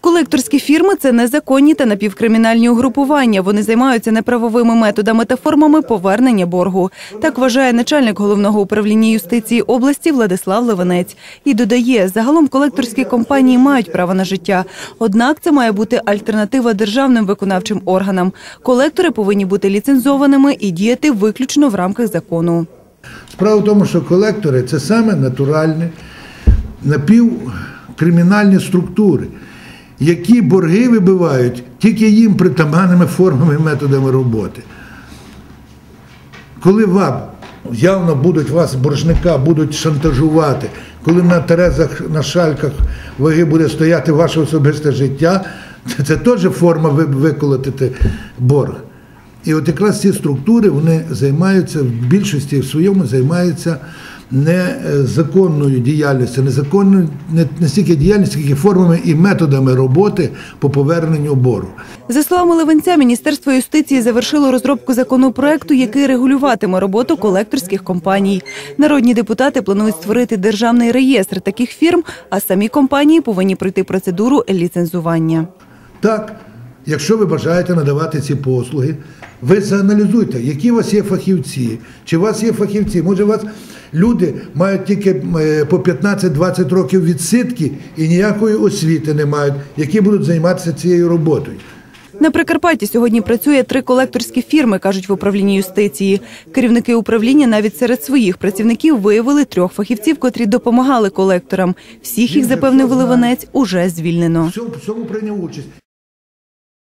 Колекторські фірми це незаконні та напівкримінальні угрупування. Вони займаються неправовими методами та формами повернення боргу. Так вважає начальник головного управління юстиції області Владислав Левенець. І додає, загалом колекторські компанії мають право на життя. Однак це має бути альтернатива державним виконавчим органам. Колектори повинні бути ліцензованими і діяти виключно в рамках закону. Справа в тому, що колектори це саме натуральні, напівкримінальні структури, які борги вибивають тільки їм притаманними формами і методами роботи. Коли вам явно будуть вас, боржника, будуть шантажувати, коли на терезах, на шальках ваги буде стояти ваше особисте життя, це, теж форма ви- виколотити борг. І от якраз ці структури вони займаються в більшості в своєму займаються незаконною діяльністю, незаконною не, не стільки діяльністю, скільки формами і методами роботи по поверненню боргу. За словами Левенця, Міністерство юстиції завершило розробку законопроекту, який регулюватиме роботу колекторських компаній. Народні депутати планують створити державний реєстр таких фірм, а самі компанії повинні пройти процедуру ліцензування. Так, якщо ви бажаєте надавати ці послуги, ви зааналізуйте, які у вас є фахівці, чи у вас є фахівці, може у вас люди мають тільки е, по 15-20 років відсидки і ніякої освіти не мають, які будуть займатися цією роботою. На Прикарпатті сьогодні працює три колекторські фірми, кажуть в управлінні юстиції. Керівники управління навіть серед своїх працівників виявили трьох фахівців, котрі допомагали колекторам. Всіх їх запевнив Левенець уже звільнено. В цьому прийняв участь.